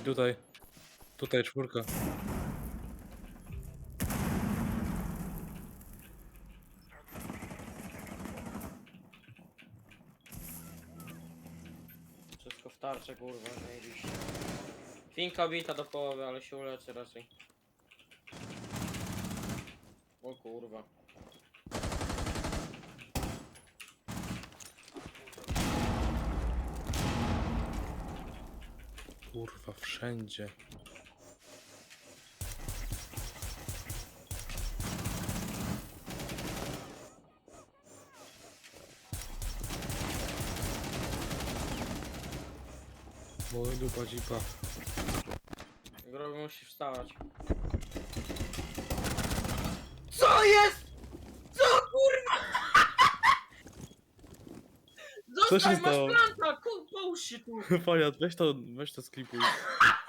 I tutaj. Tutaj czwórka. Wszystko w tarczę, kurwa, zajebiście. Finka bita do połowy, ale się uleczy raczej. O kurwa. Kurwa, wszędzie. Mój dupa dzipa. Groby musi wstawać. Co jest? Co kurwa? Co się Zostań, masz stało? planta! Się tu! Weź to, weź to sklipuj.